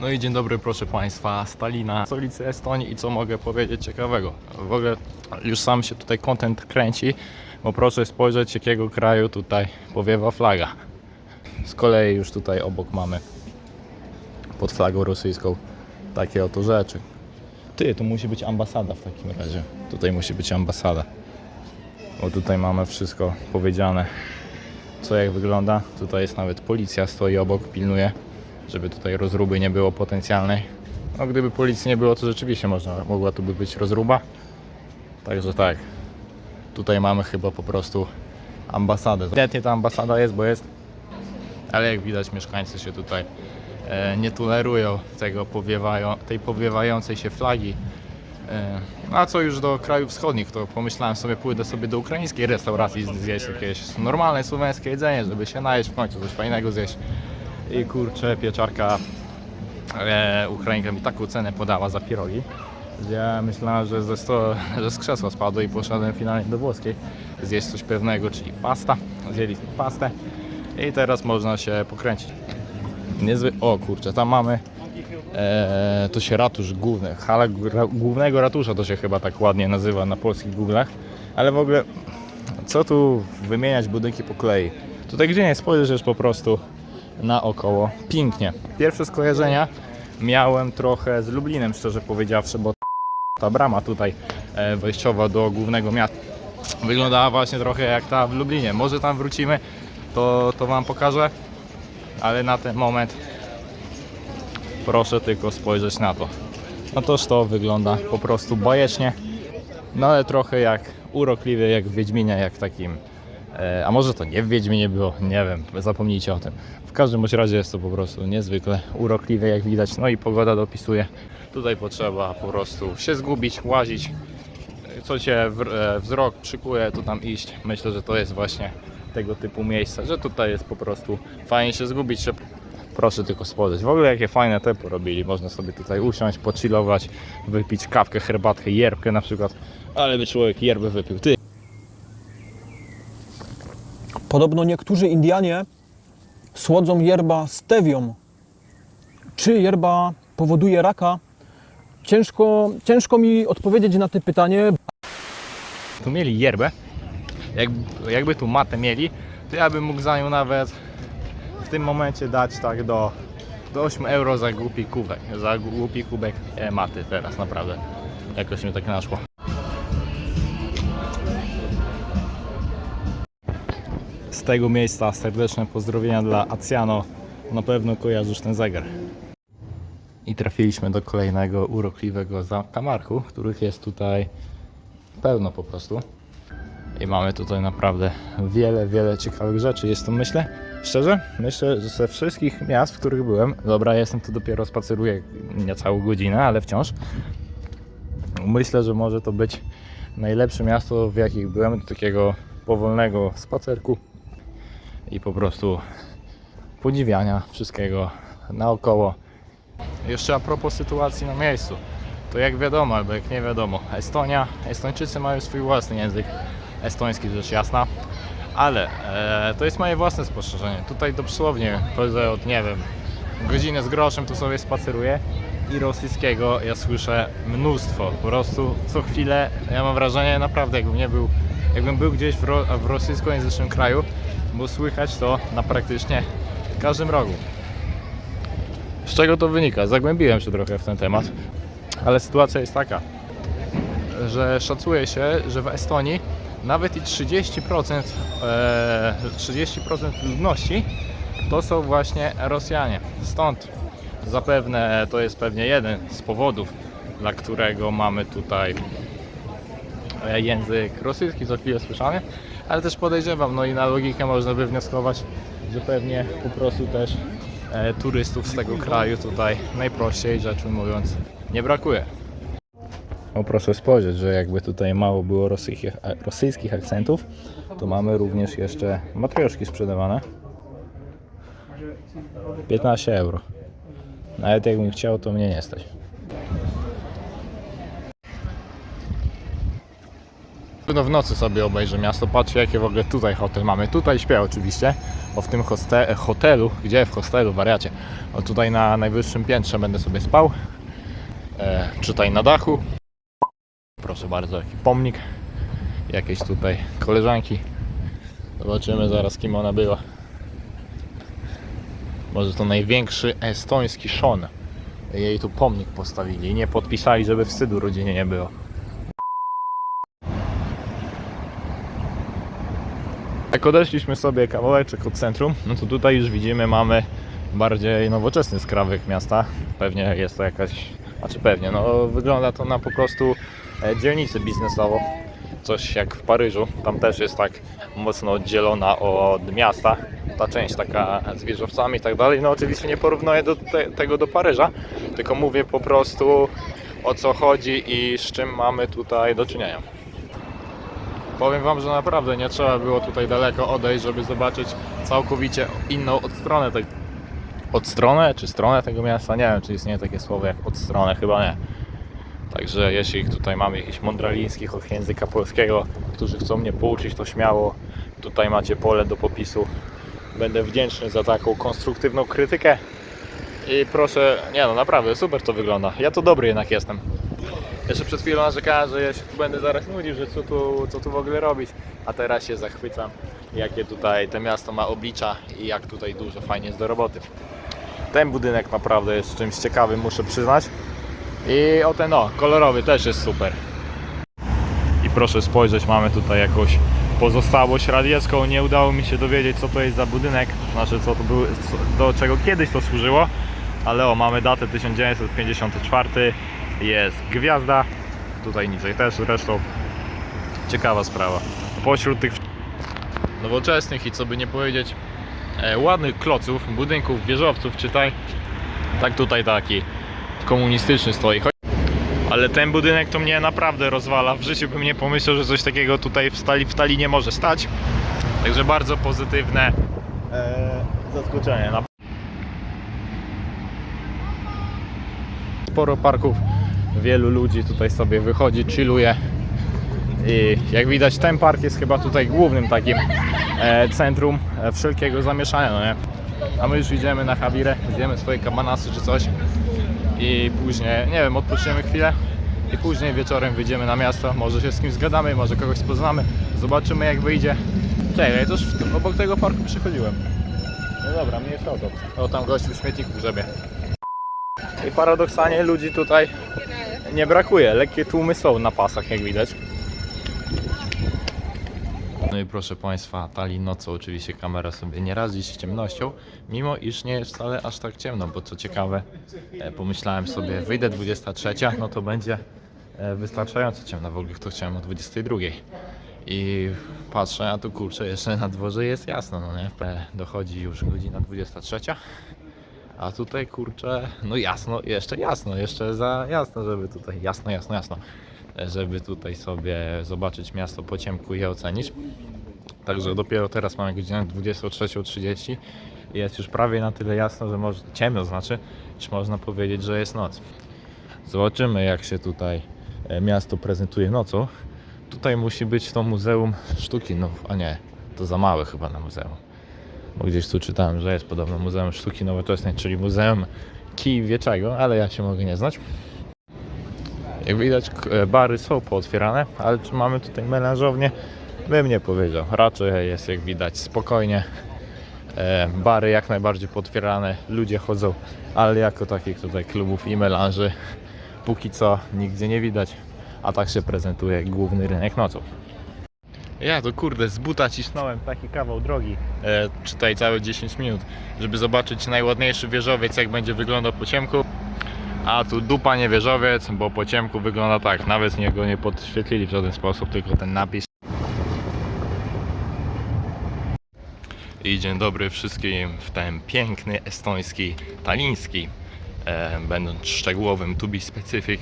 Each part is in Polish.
No i dzień dobry proszę Państwa, Stalina, stolicy Estonii i co mogę powiedzieć ciekawego. W ogóle już sam się tutaj content kręci, bo proszę spojrzeć jakiego kraju tutaj powiewa flaga. Z kolei już tutaj obok mamy pod flagą rosyjską takie oto rzeczy. Ty, tu musi być ambasada w takim razie. Tutaj musi być ambasada. Bo tutaj mamy wszystko powiedziane, co jak wygląda. Tutaj jest nawet policja, stoi obok, pilnuje, żeby tutaj rozruby nie było potencjalnej. No gdyby policji nie było, to rzeczywiście można, mogła tu by być rozruba. Także tak, tutaj mamy chyba po prostu ambasadę. Ewidentnie ta ambasada jest, bo jest, ale jak widać mieszkańcy się tutaj e, nie tolerują tego powiewają, tej powiewającej się flagi. E, no a co już do krajów wschodnich, to pomyślałem sobie, pójdę sobie do ukraińskiej restauracji zjeść jakieś normalne słoweńskie jedzenie, żeby się najeść w końcu, coś fajnego zjeść. I kurczę, pieczarka e, Ukrainka mi taką cenę podała za pierogi, że ja myślałem, że, ze sto, że z krzesła spadło i poszedłem finalnie do włoskiej zjeść coś pewnego, czyli pasta. Zjedliśmy pastę i teraz można się pokręcić. Niezły... O kurczę, tam mamy e, to się ratusz główny, hala głównego ratusza to się chyba tak ładnie nazywa na polskich googlach, ale w ogóle co tu wymieniać budynki po kolei? Tutaj gdzie nie spojrzysz po prostu naokoło pięknie. Pierwsze skojarzenia miałem trochę z Lublinem, szczerze powiedziawszy, bo ta brama tutaj e, wejściowa do głównego miasta wyglądała właśnie trochę jak ta w Lublinie. Może tam wrócimy, to, to Wam pokażę, ale na ten moment proszę tylko spojrzeć na to. No toż to wygląda po prostu bajecznie, no ale trochę jak urokliwie, jak w Wiedźminie, jak takim. E, a może to nie w Wiedźminie było, nie wiem, zapomnijcie o tym. W każdym bądź razie jest to po prostu niezwykle urokliwe, jak widać. No i pogoda dopisuje. Tutaj potrzeba po prostu się zgubić, łazić. Co cię e, wzrok przykuje, to tam iść. Myślę, że to jest właśnie tego typu miejsce, że tutaj jest po prostu fajnie się zgubić, Proszę tylko spojrzeć. W ogóle jakie fajne te porobili. Można sobie tutaj usiąść, pochillować, wypić kawkę, herbatkę, yerbkę na przykład. Ale by człowiek yerbę wypił. Ty. Podobno niektórzy Indianie słodzą yerba stewią. Czy yerba powoduje raka? Ciężko, ciężko mi odpowiedzieć na to pytanie. Tu mieli yerbę. Jak, jakby tu matę mieli, to ja bym mógł za nią nawet w tym momencie dać tak do, do 8 euro za głupi kubek. Za głupi kubek e, maty teraz naprawdę. Jakoś mi tak naszło. Tego miejsca serdeczne pozdrowienia dla Acjano. Na pewno kojarzysz ten zegar. I trafiliśmy do kolejnego urokliwego zakamarku, których jest tutaj pełno po prostu. I mamy tutaj naprawdę wiele, wiele ciekawych rzeczy. Jest to, myślę, szczerze, myślę, że ze wszystkich miast, w których byłem, dobra, jestem tu dopiero spaceruję niecałą godzinę, ale wciąż. Myślę, że może to być najlepsze miasto, w jakich byłem, do takiego powolnego spacerku i po prostu podziwiania wszystkiego naokoło. Jeszcze a propos sytuacji na miejscu, to jak wiadomo, albo jak nie wiadomo, Estonia, Estończycy mają swój własny język, estoński rzecz jasna, ale e, to jest moje własne spostrzeżenie. Tutaj dosłownie, powiedzmy od nie wiem, godzinę z groszem tu sobie spaceruję i rosyjskiego ja słyszę mnóstwo. Po prostu co chwilę ja mam wrażenie naprawdę jakbym nie był, jakbym był gdzieś w, ro, w rosyjskojęzycznym kraju, bo słychać to na praktycznie każdym rogu. Z czego to wynika? Zagłębiłem się trochę w ten temat, ale sytuacja jest taka, że szacuje się, że w Estonii nawet i 30%, e, 30% ludności to są właśnie Rosjanie. Stąd zapewne to jest pewnie jeden z powodów, dla którego mamy tutaj e, język rosyjski co chwilę słyszany, ale też podejrzewam, no i na logikę można by wnioskować, że pewnie po prostu też e, turystów z tego kraju tutaj najprościej rzecz ujmując nie brakuje. O proszę spojrzeć, że jakby tutaj mało było rosyjskich, e, rosyjskich akcentów, to mamy również jeszcze matrioszki sprzedawane. 15 euro. Nawet jakbym chciał, to mnie nie stać. No w nocy sobie obejrzę miasto, patrzę jakie w ogóle tutaj hotel mamy. Tutaj śpię oczywiście, bo w tym hoste- hotelu, gdzie w hostelu, wariacie, o tutaj na najwyższym piętrze będę sobie spał. E, czytaj na dachu. Proszę bardzo, jaki pomnik. Jakieś tutaj koleżanki. Zobaczymy zaraz kim ona była. Może to największy estoński szon. Jej tu pomnik postawili nie podpisali, żeby wstydu rodzinie nie było. Jak odeszliśmy sobie kawałeczek od centrum, no to tutaj już widzimy, mamy bardziej nowoczesny skrawek miasta. Pewnie jest to jakaś, znaczy pewnie, no wygląda to na po prostu e, dzielnicę biznesową. Coś jak w Paryżu, tam też jest tak mocno oddzielona od miasta. Ta część taka z wieżowcami i tak dalej. No oczywiście nie porównuję do te, tego do Paryża, tylko mówię po prostu o co chodzi i z czym mamy tutaj do czynienia. Powiem Wam, że naprawdę nie trzeba było tutaj daleko odejść, żeby zobaczyć całkowicie inną odstronę tego. Odstronę czy stronę tego miasta? Nie wiem, czy istnieje takie słowo jak odstronę, chyba nie. Także jeśli tutaj mamy jakichś mądralińskich od języka polskiego, którzy chcą mnie pouczyć, to śmiało. Tutaj macie pole do popisu. Będę wdzięczny za taką konstruktywną krytykę. I proszę, nie no naprawdę, super to wygląda. Ja to dobry jednak jestem. Jeszcze przed chwilą narzekałem, że ja się tu będę zaraz nudził, że co tu, co tu w ogóle robić. A teraz się zachwycam, jakie tutaj to miasto ma oblicza i jak tutaj dużo fajnie jest do roboty. Ten budynek naprawdę jest czymś ciekawym, muszę przyznać. I o ten o, kolorowy też jest super. I proszę spojrzeć, mamy tutaj jakąś pozostałość radziecką. Nie udało mi się dowiedzieć co to jest za budynek, znaczy co to był, do czego kiedyś to służyło. Ale o, mamy datę 1954, jest gwiazda, tutaj niżej też zresztą. Ciekawa sprawa. Pośród tych nowoczesnych i co by nie powiedzieć, e, ładnych kloców, budynków, wieżowców, czytaj, tak tutaj taki komunistyczny stoi. Ale ten budynek to mnie naprawdę rozwala. W życiu bym nie pomyślał, że coś takiego tutaj w stali, w stali nie może stać. Także bardzo pozytywne e, zaskoczenie. Sporo parków, wielu ludzi tutaj sobie wychodzi, chilluje. I jak widać ten park jest chyba tutaj głównym takim e, centrum e, wszelkiego zamieszania, no nie? A my już idziemy na Hawirę, zjemy swoje kabanasy czy coś i później, nie wiem, odpoczniemy chwilę i później wieczorem wyjdziemy na miasto, może się z kimś zgadamy, może kogoś poznamy, zobaczymy jak wyjdzie. Czekaj, ja też tym, obok tego parku przychodziłem. No dobra, mniejsza o to. O, tam gościu w śmietniku grzebie. I paradoksalnie ludzi tutaj nie brakuje, lekkie tłumy są na pasach jak widać. No i proszę Państwa, Tali nocą oczywiście kamera sobie nie radzi z ciemnością, mimo iż nie jest wcale aż tak ciemno, bo co ciekawe, e, pomyślałem sobie, wyjdę 23, no to będzie e, wystarczająco ciemno, w ogóle to chciałem o 22. I patrzę, a tu kurczę, jeszcze na dworze jest jasno, no nie? E, Dochodzi już godzina 23. A tutaj kurczę, no jasno, jeszcze jasno, jeszcze za jasno, żeby tutaj, jasno, jasno, jasno, żeby tutaj sobie zobaczyć miasto po ciemku i je ocenić. Także dopiero teraz mamy godzinę 23.30 i jest już prawie na tyle jasno, że może, ciemno znaczy, iż można powiedzieć, że jest noc. Zobaczymy jak się tutaj e, miasto prezentuje nocą. Tutaj musi być to Muzeum Sztuki, no a nie, to za małe chyba na muzeum bo gdzieś tu czytałem, że jest podobno Muzeum Sztuki Nowoczesnej, czyli Muzeum Kijowieczego, ale ja się mogę nie znać. Jak widać, e, bary są pootwierane, ale czy mamy tutaj melanżownię? Bym nie powiedział. Raczej jest, jak widać, spokojnie. E, Bary jak najbardziej pootwierane, ludzie chodzą, ale jako takich tutaj klubów i melanży póki co nigdzie nie widać, a tak się prezentuje główny rynek nocą. Ja to kurde, z buta cisnąłem taki kawał drogi, e, czytaj całe 10 minut, żeby zobaczyć najładniejszy wieżowiec, jak będzie wyglądał po ciemku. A tu dupa nie wieżowiec, bo po ciemku wygląda tak, nawet nie go nie podświetlili w żaden sposób, tylko ten napis. I dzień dobry wszystkim w ten piękny estoński, taliński, e, będąc szczegółowym, to be specific,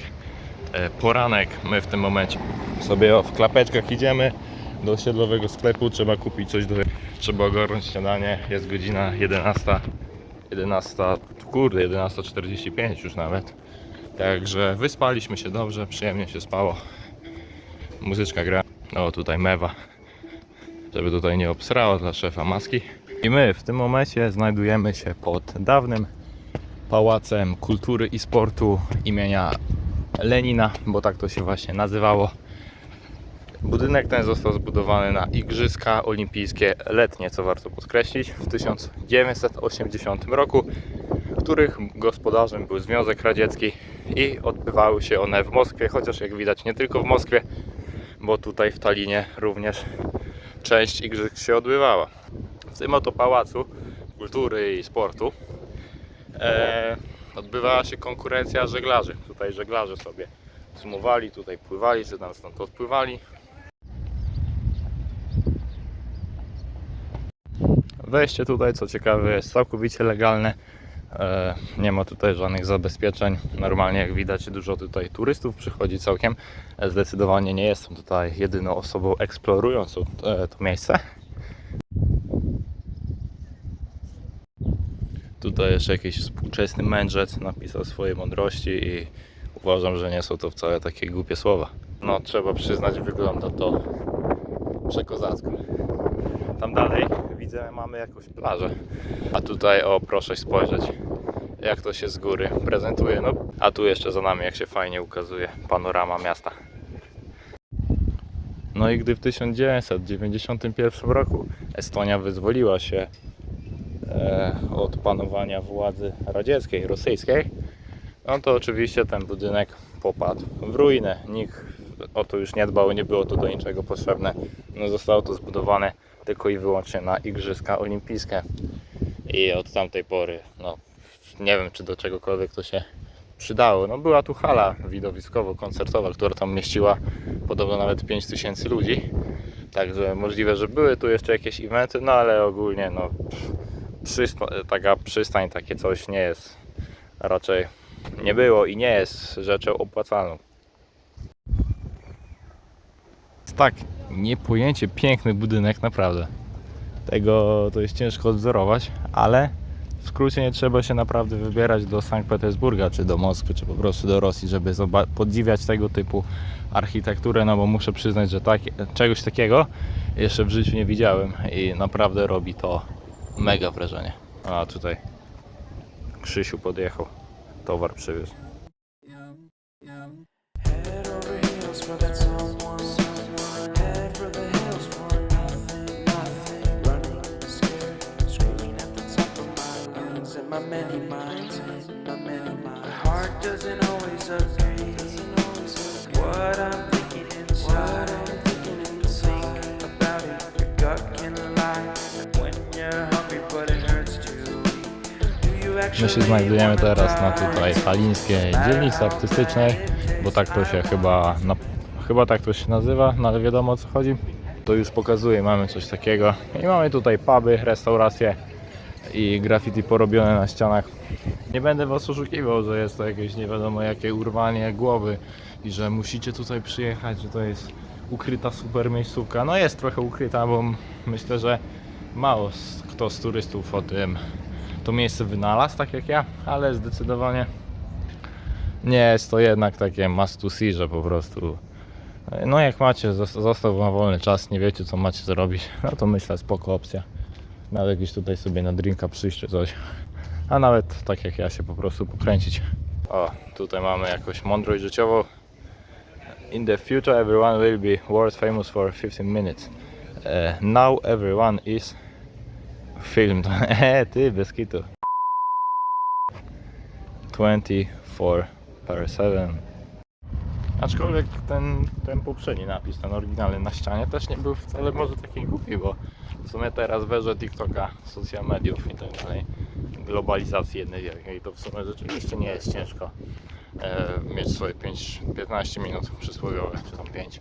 e, poranek. My w tym momencie sobie w klapeczkach idziemy do osiedlowego sklepu, trzeba kupić coś do... Trzeba ogarnąć śniadanie, jest godzina 11. 11, kurde, 11.45 już nawet. Także wyspaliśmy się dobrze, przyjemnie się spało. Muzyczka gra. O, tutaj mewa, żeby tutaj nie obsrało dla szefa maski. I my w tym momencie znajdujemy się pod dawnym Pałacem Kultury i Sportu imienia Lenina, bo tak to się właśnie nazywało. Budynek ten został zbudowany na Igrzyska Olimpijskie Letnie, co warto podkreślić, w 1980 roku, których gospodarzem był Związek Radziecki i odbywały się one w Moskwie, chociaż jak widać nie tylko w Moskwie, bo tutaj w Talinie również część igrzysk się odbywała. W tym oto Pałacu Kultury i Sportu e, odbywała się konkurencja żeglarzy. Tutaj żeglarze sobie sumowali, tutaj pływali, czy tam stąd odpływali. Wejście tutaj, co ciekawe, jest całkowicie legalne. E, Nie ma tutaj żadnych zabezpieczeń. Normalnie, jak widać, dużo tutaj turystów przychodzi całkiem. E, Zdecydowanie nie jestem tutaj jedyną osobą eksplorującą e, to miejsce. Tutaj jeszcze jakiś współczesny mędrzec napisał swoje mądrości i uważam, że nie są to wcale takie głupie słowa. No, trzeba przyznać, wygląda to przekozacko. Tam dalej widzę, mamy jakąś plażę. A tutaj, o proszę spojrzeć, jak to się z góry prezentuje. No, a tu jeszcze za nami, jak się fajnie ukazuje panorama miasta. No i gdy w 1991 roku Estonia wyzwoliła się e, od panowania władzy radzieckiej, rosyjskiej, no to oczywiście ten budynek popadł w ruinę. Nikt o to już nie dbał, nie było to do niczego potrzebne. No, zostało to zbudowane tylko i wyłącznie na Igrzyska Olimpijskie. I od tamtej pory, no nie wiem czy do czegokolwiek to się przydało. No była tu hala widowiskowo-koncertowa, która tam mieściła podobno nawet 5000 ludzi. Także możliwe, że były tu jeszcze jakieś eventy, no ale ogólnie no przysta- taka przystań, takie coś nie jest raczej nie było i nie jest rzeczą opłacalną. Tak niepojęcie piękny budynek, naprawdę. Tego to jest ciężko odzorować, ale w skrócie nie trzeba się naprawdę wybierać do Sankt Petersburga, czy do Moskwy, czy po prostu do Rosji, żeby podziwiać tego typu architekturę, no bo muszę przyznać, że tak, czegoś takiego jeszcze w życiu nie widziałem i naprawdę robi to mega wrażenie. A tutaj Krzysiu podjechał, towar przywiózł. Head over. My many minds, in my many minds. My heart doesn't always agree. What I'm thinking inside, think about it. Your gut can lie when you're hungry, but it hurts to eat. Do you My actually się znajdujemy wanna teraz na tutaj talińskiej dzielnicy artystycznej, bo tak to się chyba, no, chyba tak to się nazywa, no ale wiadomo o co chodzi. To już pokazuje, mamy coś takiego i mamy tutaj puby, restauracje i graffiti porobione na ścianach. Nie będę was oszukiwał, że jest to jakieś nie wiadomo jakie urwanie głowy i że musicie tutaj przyjechać, że to jest ukryta super miejscówka. No jest trochę ukryta, bo myślę, że mało kto z turystów o tym to miejsce wynalazł, tak jak ja, ale zdecydowanie nie jest to jednak takie must to see, że po prostu no jak macie, zos- został wam wolny czas, nie wiecie co macie zrobić, no to myślę spoko opcja. Nawet gdzieś tutaj sobie na drinka przyjść czy coś, a nawet tak jak ja się po prostu pokręcić. O, tutaj mamy jakąś mądrość życiową. In the future everyone will be world famous for 15 minutes. Eh, now everyone is filmed. E, ty, bez kitu. 24 per 7. Aczkolwiek ten, ten poprzedni napis, ten oryginalny na ścianie też nie był wcale może taki głupi, bo w sumie teraz weżę TikToka, social mediów i tak dalej, globalizacji jednej wielkiej, to w sumie rzeczywiście nie jest ciężko e, mieć swoje 5, 15 minut przysłowiowe, czy tam 5.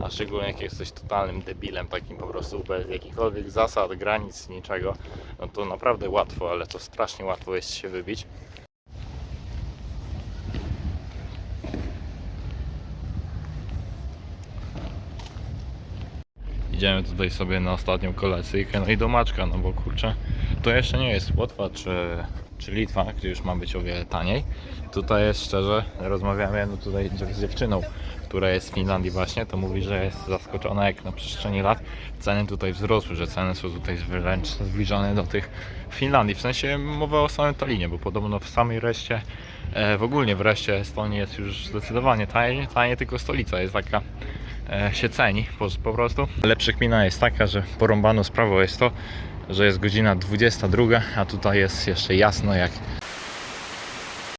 A szczególnie jak jesteś totalnym debilem, takim po prostu bez jakichkolwiek zasad, granic, niczego, no to naprawdę łatwo, ale to strasznie łatwo jest się wybić. Idziemy tutaj sobie na ostatnią kolacyjkę, no i do Maczka, no bo kurczę, to jeszcze nie jest Łotwa czy czy Litwa, gdzie już ma być o wiele taniej. Tutaj jest szczerze, rozmawiamy no tutaj z dziewczyną, która jest w Finlandii właśnie, to mówi, że jest zaskoczona jak na przestrzeni lat ceny tutaj wzrosły, że ceny są tutaj wręcz zbliżone do tych w Finlandii. W sensie mowa o samym Talinie, bo podobno w samej reszcie, e, w ogólnie w reszcie Estonii jest już zdecydowanie taniej, taniej tylko stolica jest taka się ceni po, po prostu. Lepsza kmina jest taka, że porąbaną sprawą jest to, że jest godzina 22, a tutaj jest jeszcze jasno jak